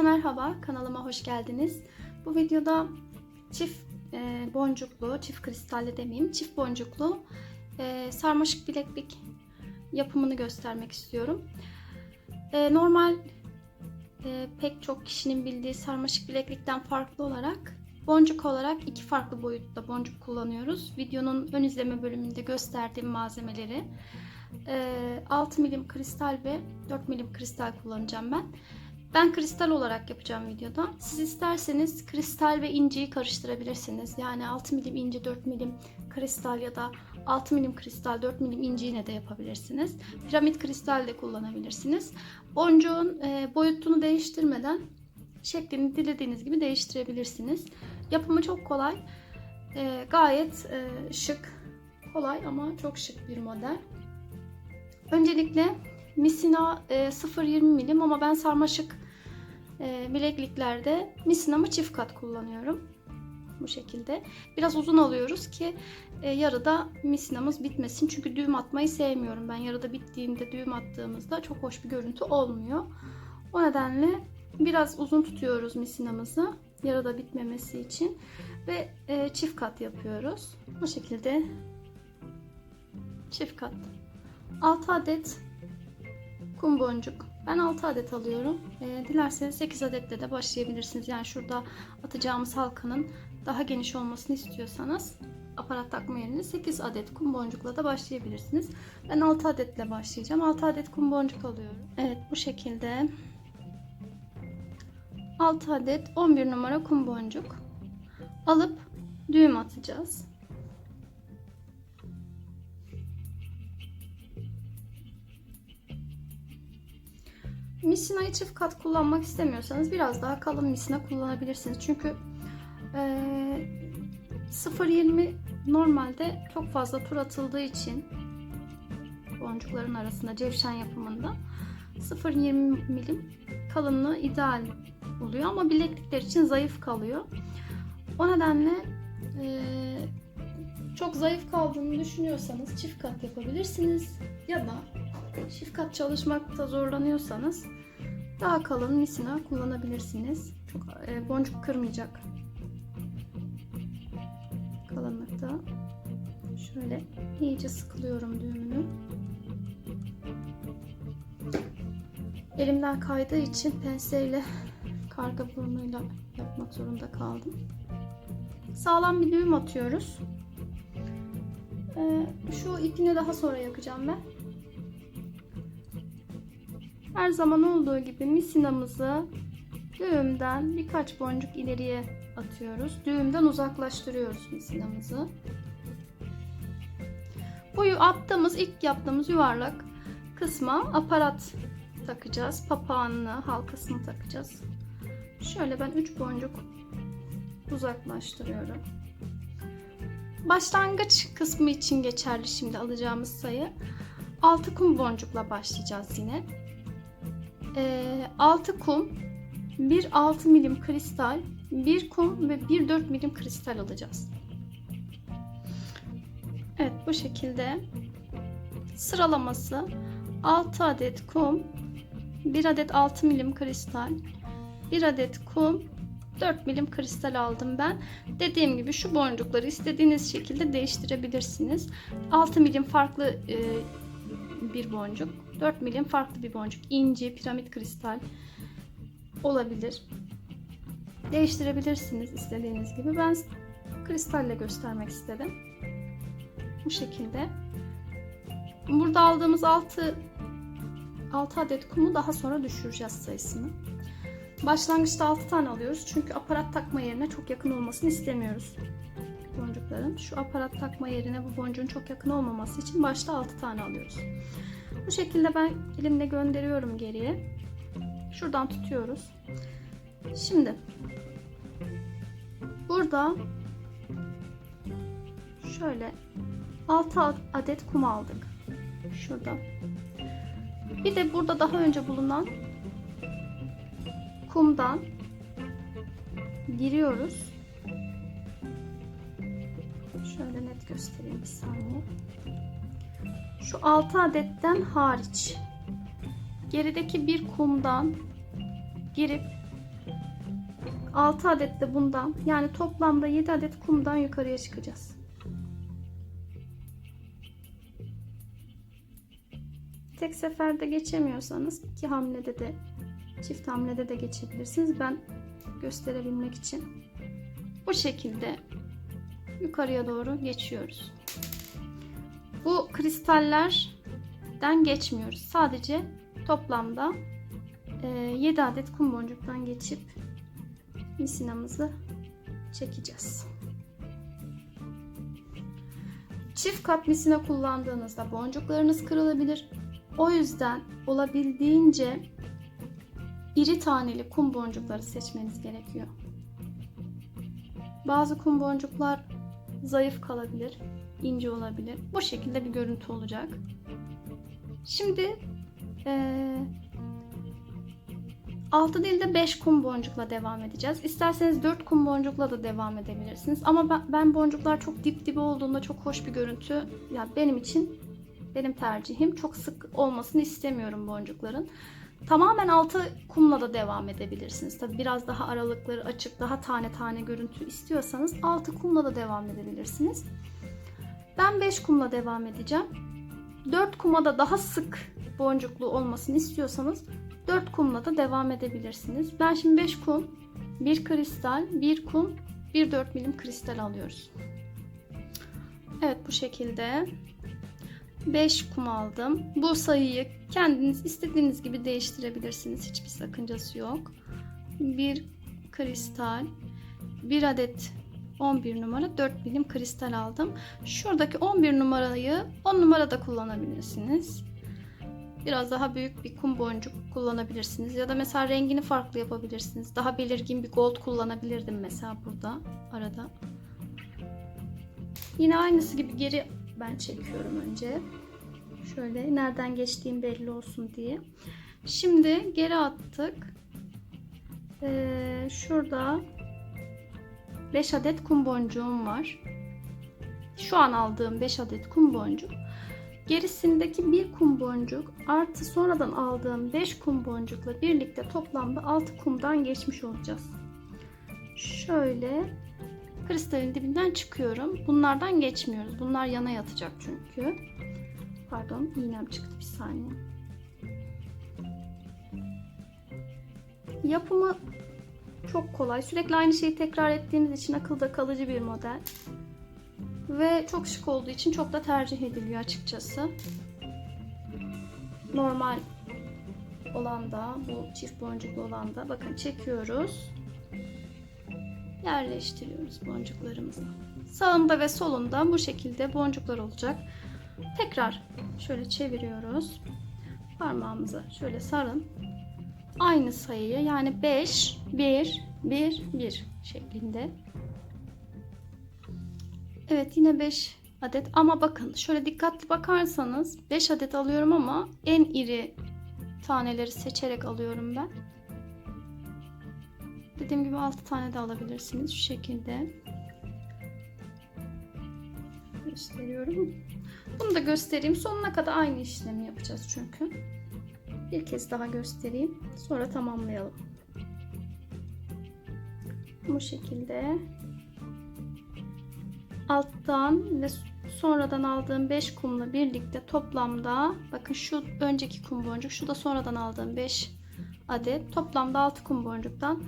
Herkese merhaba, kanalıma hoş geldiniz. Bu videoda çift e, boncuklu, çift kristalli demeyeyim, çift boncuklu e, sarmaşık bileklik yapımını göstermek istiyorum. E, normal e, pek çok kişinin bildiği sarmaşık bileklikten farklı olarak boncuk olarak iki farklı boyutta boncuk kullanıyoruz. Videonun ön izleme bölümünde gösterdiğim malzemeleri e, 6 milim kristal ve 4 milim kristal kullanacağım ben. Ben kristal olarak yapacağım videoda. Siz isterseniz kristal ve inciyi karıştırabilirsiniz. Yani 6 milim inci 4 milim kristal ya da 6 milim kristal 4 milim inci yine de yapabilirsiniz. Piramit kristal de kullanabilirsiniz. Boncuğun e, boyutunu değiştirmeden şeklini dilediğiniz gibi değiştirebilirsiniz. Yapımı çok kolay. E, gayet e, şık. Kolay ama çok şık bir model. Öncelikle misina e, 0.20 milim ama ben sarmaşık e, bilekliklerde misinamı çift kat kullanıyorum. Bu şekilde. Biraz uzun alıyoruz ki e, yarıda misinamız bitmesin. Çünkü düğüm atmayı sevmiyorum. Ben yarıda bittiğinde düğüm attığımızda çok hoş bir görüntü olmuyor. O nedenle biraz uzun tutuyoruz misinamızı. Yarıda bitmemesi için. Ve e, çift kat yapıyoruz. Bu şekilde çift kat. 6 adet kum boncuk. Ben 6 adet alıyorum. E, dilerseniz 8 adetle de başlayabilirsiniz. Yani şurada atacağımız halkanın daha geniş olmasını istiyorsanız aparat takma yerine 8 adet kum boncukla da başlayabilirsiniz. Ben 6 adetle başlayacağım. 6 adet kum boncuk alıyorum. Evet bu şekilde 6 adet 11 numara kum boncuk alıp düğüm atacağız. Misinayı çift kat kullanmak istemiyorsanız biraz daha kalın misina kullanabilirsiniz. Çünkü e, 0.20 normalde çok fazla tur atıldığı için boncukların arasında cevşen yapımında 0.20 milim kalınlığı ideal oluyor ama bileklikler için zayıf kalıyor. O nedenle e, çok zayıf kaldığını düşünüyorsanız çift kat yapabilirsiniz ya da çift kat çalışmakta zorlanıyorsanız daha kalın misina kullanabilirsiniz. Çok e, boncuk kırmayacak kalınlıkta. Şöyle iyice sıkılıyorum düğümünü. Elimden kaydığı için penseyle karga burnuyla yapmak zorunda kaldım. Sağlam bir düğüm atıyoruz. Ee, şu ipini daha sonra yakacağım ben. Her zaman olduğu gibi misinamızı düğümden birkaç boncuk ileriye atıyoruz. Düğümden uzaklaştırıyoruz misinamızı. Boyu attığımız ilk yaptığımız yuvarlak kısma aparat takacağız. Papağanını, halkasını takacağız. Şöyle ben 3 boncuk uzaklaştırıyorum. Başlangıç kısmı için geçerli şimdi alacağımız sayı. 6 kum boncukla başlayacağız yine. E, 6 kum, 1 6 milim kristal, 1 kum ve 1 4 milim kristal alacağız. Evet bu şekilde sıralaması 6 adet kum, 1 adet 6 milim kristal, 1 adet kum, 4 milim kristal aldım ben. Dediğim gibi şu boncukları istediğiniz şekilde değiştirebilirsiniz. 6 milim farklı e, bir boncuk, 4 milim farklı bir boncuk, inci, piramit kristal olabilir. Değiştirebilirsiniz istediğiniz gibi. Ben kristalle göstermek istedim. Bu şekilde. Burada aldığımız 6 6 adet kumu daha sonra düşüreceğiz sayısını. Başlangıçta 6 tane alıyoruz. Çünkü aparat takma yerine çok yakın olmasını istemiyoruz boncukların. Şu aparat takma yerine bu boncuğun çok yakın olmaması için başta 6 tane alıyoruz. Bu şekilde ben elimle gönderiyorum geriye. Şuradan tutuyoruz. Şimdi burada şöyle 6 adet kum aldık. Şurada. Bir de burada daha önce bulunan kumdan giriyoruz. Şöyle net göstereyim bir saniye. Şu 6 adetten hariç gerideki bir kumdan girip 6 adet de bundan yani toplamda 7 adet kumdan yukarıya çıkacağız. Tek seferde geçemiyorsanız iki hamlede de çift hamlede de geçebilirsiniz. Ben gösterebilmek için bu şekilde yukarıya doğru geçiyoruz. Bu kristallerden geçmiyoruz. Sadece toplamda 7 adet kum boncuktan geçip misinamızı çekeceğiz. Çift kat misina kullandığınızda boncuklarınız kırılabilir. O yüzden olabildiğince iri taneli kum boncukları seçmeniz gerekiyor. Bazı kum boncuklar zayıf kalabilir, ince olabilir. Bu şekilde bir görüntü olacak. Şimdi ee, 6 değil de 5 kum boncukla devam edeceğiz. İsterseniz 4 kum boncukla da devam edebilirsiniz. Ama ben, ben boncuklar çok dip dibe olduğunda çok hoş bir görüntü. Ya yani benim için benim tercihim çok sık olmasını istemiyorum boncukların. Tamamen altı kumla da devam edebilirsiniz. Tabi biraz daha aralıkları açık, daha tane tane görüntü istiyorsanız altı kumla da devam edebilirsiniz. Ben 5 kumla devam edeceğim. 4 kuma da daha sık boncuklu olmasını istiyorsanız 4 kumla da devam edebilirsiniz. Ben şimdi 5 kum, 1 kristal, 1 kum, 1 4 milim kristal alıyoruz. Evet bu şekilde 5 kum aldım. Bu sayıyı kendiniz istediğiniz gibi değiştirebilirsiniz. Hiçbir sakıncası yok. 1 kristal, 1 adet 11 numara 4 milim kristal aldım. Şuradaki 11 numarayı 10 numarada kullanabilirsiniz. Biraz daha büyük bir kum boncuk kullanabilirsiniz. Ya da mesela rengini farklı yapabilirsiniz. Daha belirgin bir gold kullanabilirdim mesela burada arada. Yine aynısı gibi geri ben çekiyorum önce. Şöyle nereden geçtiğim belli olsun diye. Şimdi geri attık. Ee, şurada 5 adet kum boncuğum var. Şu an aldığım 5 adet kum boncuk. Gerisindeki bir kum boncuk artı sonradan aldığım 5 kum boncukla birlikte toplamda 6 kumdan geçmiş olacağız. Şöyle kristalin dibinden çıkıyorum. Bunlardan geçmiyoruz. Bunlar yana yatacak çünkü. Pardon iğnem çıktı bir saniye. Yapımı çok kolay. Sürekli aynı şeyi tekrar ettiğimiz için akılda kalıcı bir model. Ve çok şık olduğu için çok da tercih ediliyor açıkçası. Normal olan da bu çift boncuklu olan da bakın çekiyoruz. Yerleştiriyoruz boncuklarımızı. Sağında ve solunda bu şekilde boncuklar olacak. Tekrar şöyle çeviriyoruz. Parmağımıza şöyle sarın. Aynı sayıyı yani 5, 1, 1, 1 şeklinde. Evet yine 5 adet ama bakın şöyle dikkatli bakarsanız 5 adet alıyorum ama en iri taneleri seçerek alıyorum ben. Dediğim gibi 6 tane de alabilirsiniz şu şekilde. Gösteriyorum. Bunu da göstereyim. Sonuna kadar aynı işlemi yapacağız çünkü. Bir kez daha göstereyim. Sonra tamamlayalım. Bu şekilde alttan ve sonradan aldığım 5 kumla birlikte toplamda bakın şu önceki kum boncuk şu da sonradan aldığım 5 adet toplamda 6 kum boncuktan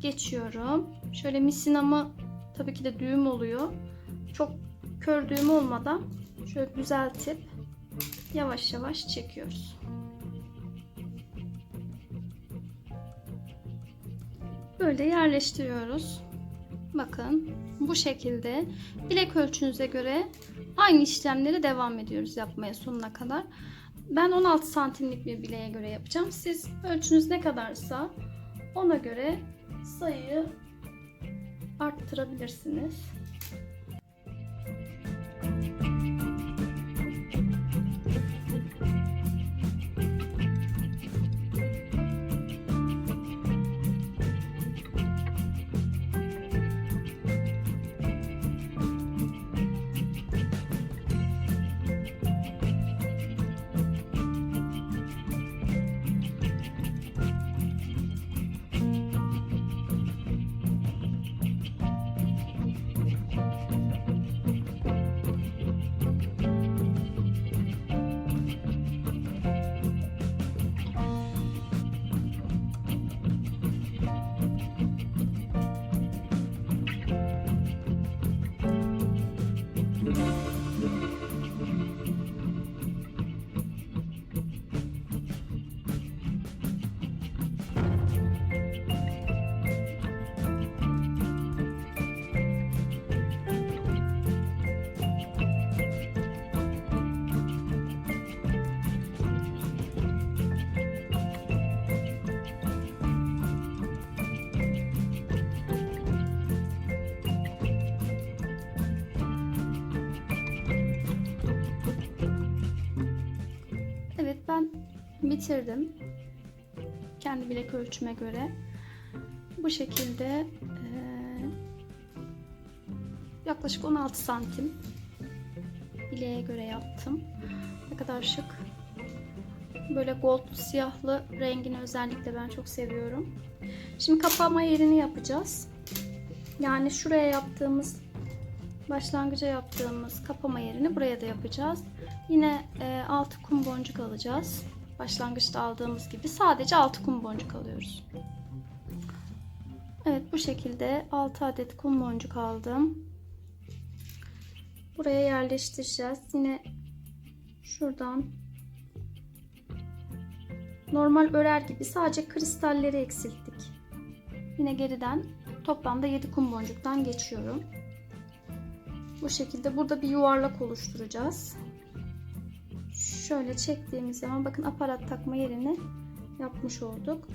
geçiyorum. Şöyle misinamı tabii ki de düğüm oluyor. Çok kör düğüm olmadan şöyle düzeltip yavaş yavaş çekiyoruz. Böyle yerleştiriyoruz. Bakın bu şekilde bilek ölçünüze göre aynı işlemleri devam ediyoruz yapmaya sonuna kadar. Ben 16 santimlik bir bileğe göre yapacağım. Siz ölçünüz ne kadarsa ona göre sayıyı arttırabilirsiniz. Bitirdim. Kendi bilek ölçüme göre. Bu şekilde eee, yaklaşık 16 santim bileğe göre yaptım. Ne kadar şık. Böyle gold siyahlı rengini özellikle ben çok seviyorum. Şimdi kapama yerini yapacağız. Yani şuraya yaptığımız başlangıca yaptığımız kapama yerini buraya da yapacağız. Yine e, 6 kum boncuk alacağız. Başlangıçta aldığımız gibi sadece 6 kum boncuk alıyoruz. Evet bu şekilde 6 adet kum boncuk aldım. Buraya yerleştireceğiz. Yine şuradan normal örer gibi sadece kristalleri eksilttik. Yine geriden toplamda 7 kum boncuktan geçiyorum. Bu şekilde burada bir yuvarlak oluşturacağız. Şöyle çektiğimiz zaman bakın aparat takma yerini yapmış olduk.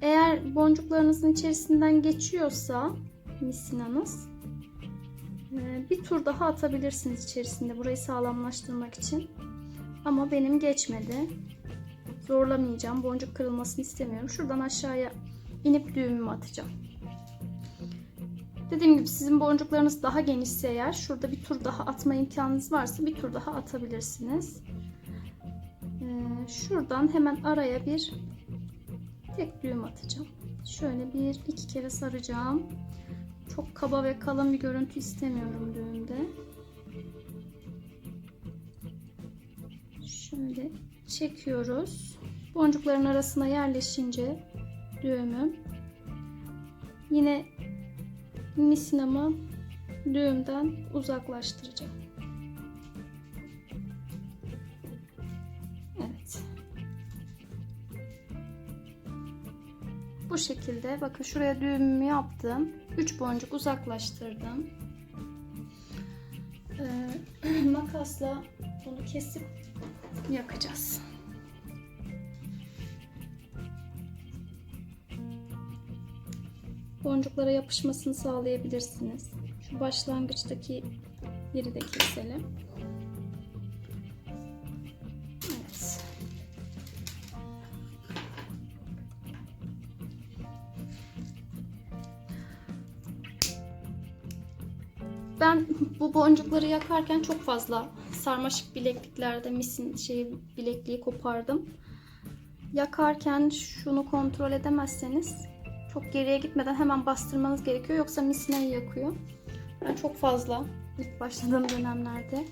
Eğer boncuklarınızın içerisinden geçiyorsa misinanız e, bir tur daha atabilirsiniz içerisinde burayı sağlamlaştırmak için. Ama benim geçmedi. Zorlamayacağım. Boncuk kırılmasını istemiyorum. Şuradan aşağıya inip düğümümü atacağım. Dediğim gibi sizin boncuklarınız daha genişse eğer şurada bir tur daha atma imkanınız varsa bir tur daha atabilirsiniz. Şuradan hemen araya bir tek düğüm atacağım. Şöyle bir iki kere saracağım. Çok kaba ve kalın bir görüntü istemiyorum düğümde. Şöyle çekiyoruz. Boncukların arasına yerleşince düğümüm yine misinamı düğümden uzaklaştıracağım. Bu şekilde bakın şuraya düğümümü yaptım. 3 boncuk uzaklaştırdım. Ee, makasla bunu kesip yakacağız. boncuklara yapışmasını sağlayabilirsiniz. Şu başlangıçtaki yeri de keselim. Ben bu boncukları yakarken çok fazla sarmaşık bilekliklerde misin şey bilekliği kopardım. Yakarken şunu kontrol edemezseniz çok geriye gitmeden hemen bastırmanız gerekiyor. Yoksa misineyi yakıyor. Ben çok fazla ilk başladığım dönemlerde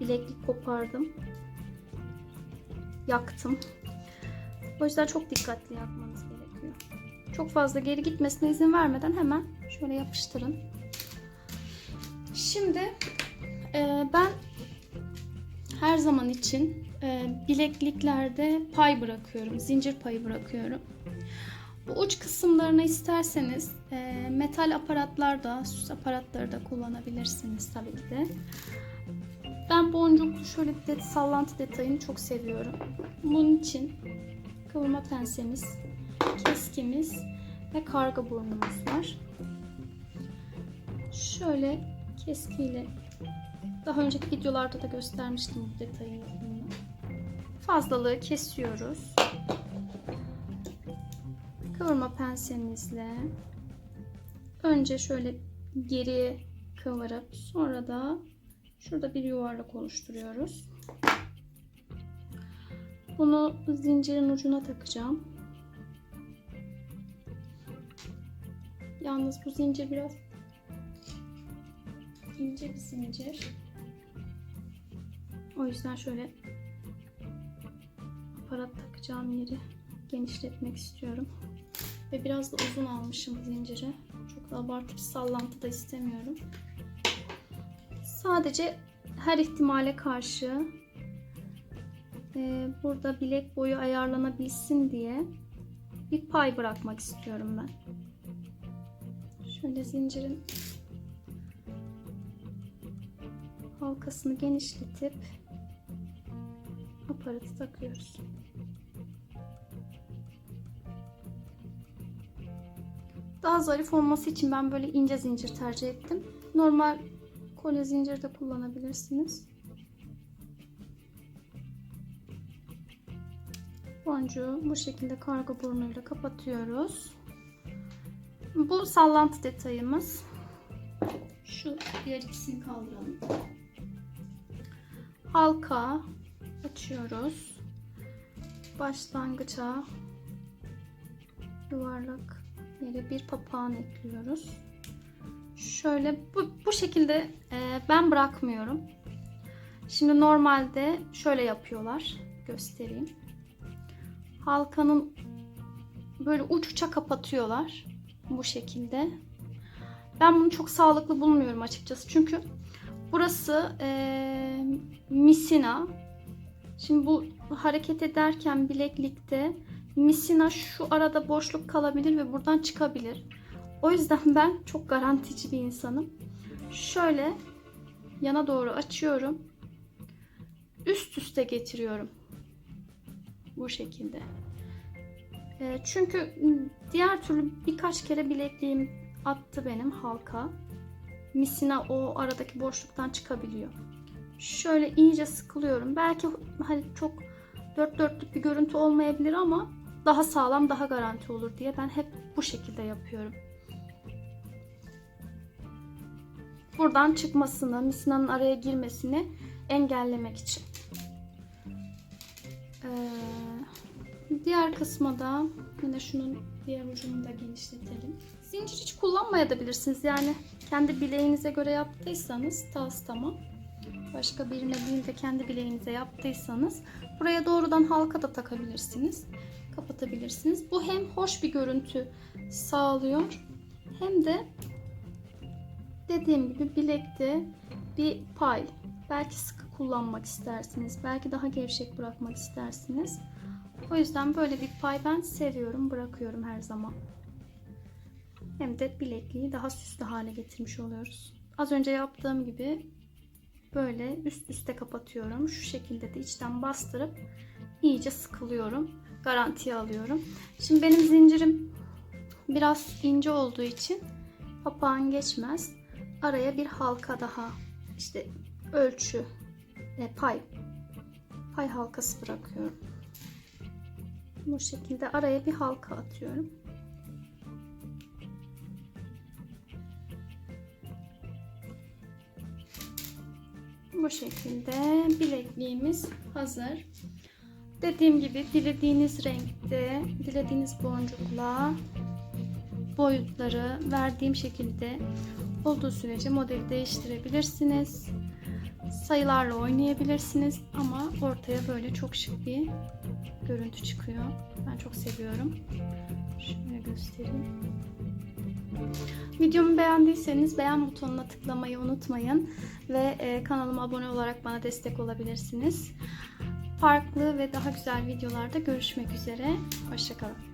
bileklik kopardım. Yaktım. O yüzden çok dikkatli yapmanız gerekiyor. Çok fazla geri gitmesine izin vermeden hemen şöyle yapıştırın. Şimdi e, ben her zaman için e, bilekliklerde pay bırakıyorum. Zincir payı bırakıyorum. Bu uç kısımlarını isterseniz e, metal aparatlarda, süs aparatları da kullanabilirsiniz tabii ki de. Ben boncuklu şöyle bir sallantı detayını çok seviyorum. Bunun için kıvırma pensemiz, keskimiz ve karga burnumuz var. Şöyle keskiyle daha önceki videolarda da göstermiştim bu detayını. Fazlalığı kesiyoruz kıvırma pensemizle önce şöyle geriye kıvırıp sonra da şurada bir yuvarlak oluşturuyoruz. Bunu zincirin ucuna takacağım. Yalnız bu zincir biraz ince bir zincir. O yüzden şöyle aparat takacağım yeri genişletmek istiyorum. Ve biraz da uzun almışım zinciri. Çok da abartıp sallantı da istemiyorum. Sadece her ihtimale karşı e, burada bilek boyu ayarlanabilsin diye bir pay bırakmak istiyorum ben. Şöyle zincirin halkasını genişletip aparatı takıyoruz. Daha zarif olması için ben böyle ince zincir tercih ettim. Normal kolye zincir de kullanabilirsiniz. Boncuğu bu şekilde karga burnuyla kapatıyoruz. Bu sallantı detayımız. Şu diğer ikisini kaldıralım. Halka açıyoruz. Başlangıça yuvarlak yere bir papağan ekliyoruz. Şöyle bu, bu şekilde e, ben bırakmıyorum. Şimdi normalde şöyle yapıyorlar. Göstereyim. Halkanın böyle uç uça kapatıyorlar. Bu şekilde. Ben bunu çok sağlıklı bulmuyorum açıkçası. Çünkü burası e, misina. Şimdi bu hareket ederken bileklikte misina şu arada boşluk kalabilir ve buradan çıkabilir. O yüzden ben çok garantici bir insanım. Şöyle yana doğru açıyorum. Üst üste getiriyorum. Bu şekilde. E, çünkü diğer türlü birkaç kere bilekliğim attı benim halka. Misina o aradaki boşluktan çıkabiliyor. Şöyle iyice sıkılıyorum. Belki hani çok dört dörtlük bir görüntü olmayabilir ama daha sağlam, daha garanti olur diye ben hep bu şekilde yapıyorum. Buradan çıkmasını, misinanın araya girmesini engellemek için. Ee, diğer kısma da yine şunun diğer ucunu da genişletelim. Zincir hiç kullanmayabilirsiniz. Yani kendi bileğinize göre yaptıysanız tas tamam. Başka birine değil de kendi bileğinize yaptıysanız buraya doğrudan halka da takabilirsiniz. Kapatabilirsiniz. Bu hem hoş bir görüntü sağlıyor hem de dediğim gibi bilekte bir pay. Belki sıkı kullanmak istersiniz. Belki daha gevşek bırakmak istersiniz. O yüzden böyle bir pay ben seviyorum. Bırakıyorum her zaman. Hem de bilekliği daha süslü hale getirmiş oluyoruz. Az önce yaptığım gibi böyle üst üste kapatıyorum. Şu şekilde de içten bastırıp iyice sıkılıyorum. Garantiye alıyorum. Şimdi benim zincirim biraz ince olduğu için papağan geçmez. Araya bir halka daha işte ölçü pay pay halkası bırakıyorum. Bu şekilde araya bir halka atıyorum. Bu şekilde bilekliğimiz hazır. Dediğim gibi dilediğiniz renkte, dilediğiniz boncukla boyutları verdiğim şekilde olduğu sürece modeli değiştirebilirsiniz. Sayılarla oynayabilirsiniz ama ortaya böyle çok şık bir görüntü çıkıyor. Ben çok seviyorum. Şöyle göstereyim. Videomu beğendiyseniz beğen butonuna tıklamayı unutmayın ve e, kanalıma abone olarak bana destek olabilirsiniz. Farklı ve daha güzel videolarda görüşmek üzere. Hoşçakalın.